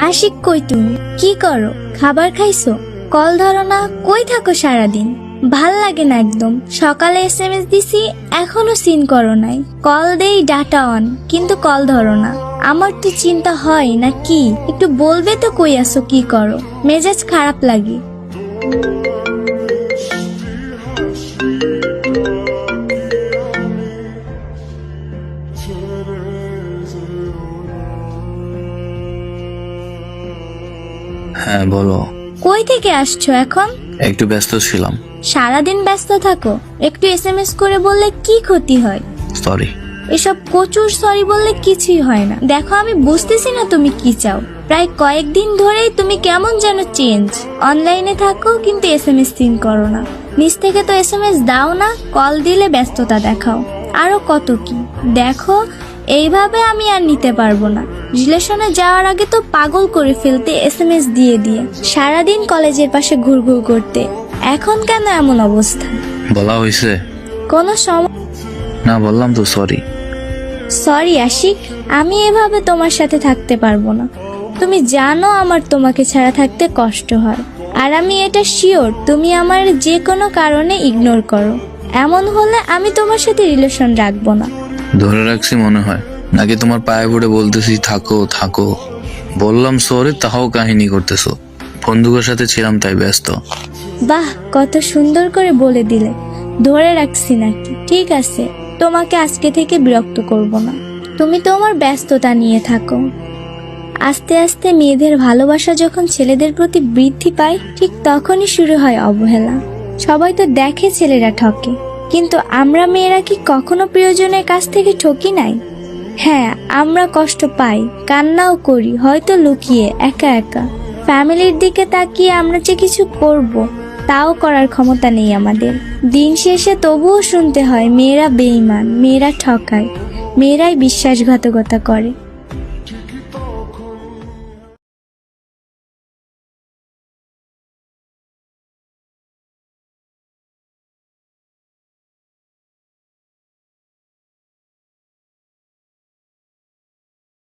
আশিক কই তুমি? কি করো? খাবার খাইছো? কল ধরো না, কই থাকো সারাদিন? ভালো লাগে না একদম। সকালে এস এম এস দিছি, এখনও সিন করো নাই। কল দেই ডাটা অন কিন্তু কল ধরো না। আমার তো চিন্তা হয় না কি? একটু বলবে তো কই আসো কি করো? মেজাজ খারাপ লাগে। হ্যাঁ বলো। কই থেকে আসছো এখন? একটু ব্যস্ত ছিলাম। সারাদিন ব্যস্ত থাকো। একটু এস এম এস করে বললে কি ক্ষতি হয়? সরি এসব প্রচুর সরি বললে কিছুই হয় না। দেখো আমি বুঝতেছি না তুমি কি চাও। প্রায় কয়েকদিন ধরেই তুমি কেমন যেন চেঞ্জ অনলাইনে থাকো কিন্তু এস এম এস সিন করো না। নিজ থেকে তো এস এম এস দাও না কল দিলে ব্যস্ততা দেখাও। আরও কত কি? দেখো এইভাবে আমি আর নিতে পারব না। রিলেশনে যাওয়ার আগে তো পাগল করে ফেলতে এস এম এস দিয়ে দিয়ে সারাদিন কলেজের পাশে ঘুরঘুর করতে। এখন কেন এমন অবস্থা? বলা হয়েছে। কোনো সময় না বললাম তো সরি সরি আশিক আমি এভাবে তোমার সাথে থাকতে পারব না। তুমি জানো আমার তোমাকে ছাড়া থাকতে কষ্ট হয়। আর আমি এটা শিওর তুমি আমার যে কোনো কারণে ইগনোর করো। এমন হলে আমি তোমার সাথে রিলেশন রাখব না। ধরে রাখছি মনে হয়। নাকি তোমার পায়ে পড়ে বলতেছি থাকো থাকো। বললাম সরি তাও কাহিনী করতেছো। বন্ধুকের সাথে ছিলাম তাই ব্যস্ত। বাহ কত সুন্দর করে বলে দিলে। ধরে রাখছি নাকি? ঠিক আছে তোমাকে আজকে থেকে বিরক্ত করব না। তুমি তোমার ব্যস্ততা নিয়ে থাকো। আস্তে আস্তে মেয়েদের ভালোবাসা যখন ছেলেদের প্রতি বৃদ্ধি পায় ঠিক তখনই শুরু হয় অবহেলা। সবাই তো দেখে ছেলেরা ঠকে। কিন্তু আমরা মেয়েরা কি কখনো প্রিয়জনের কাছ থেকে ঠকি নাই? হ্যাঁ আমরা কষ্ট পাই, কান্নাও করি, হয়তো লুকিয়ে, একা একা। ফ্যামিলির দিকে তাকিয়ে আমরা যে কিছু করব, তাও করার ক্ষমতা নেই আমাদের। দিন শেষে তবুও শুনতে হয়, মেয়েরা বেইমান মেয়েরা ঠকায়, মেয়েরাই বিশ্বাসঘাতকতা করে।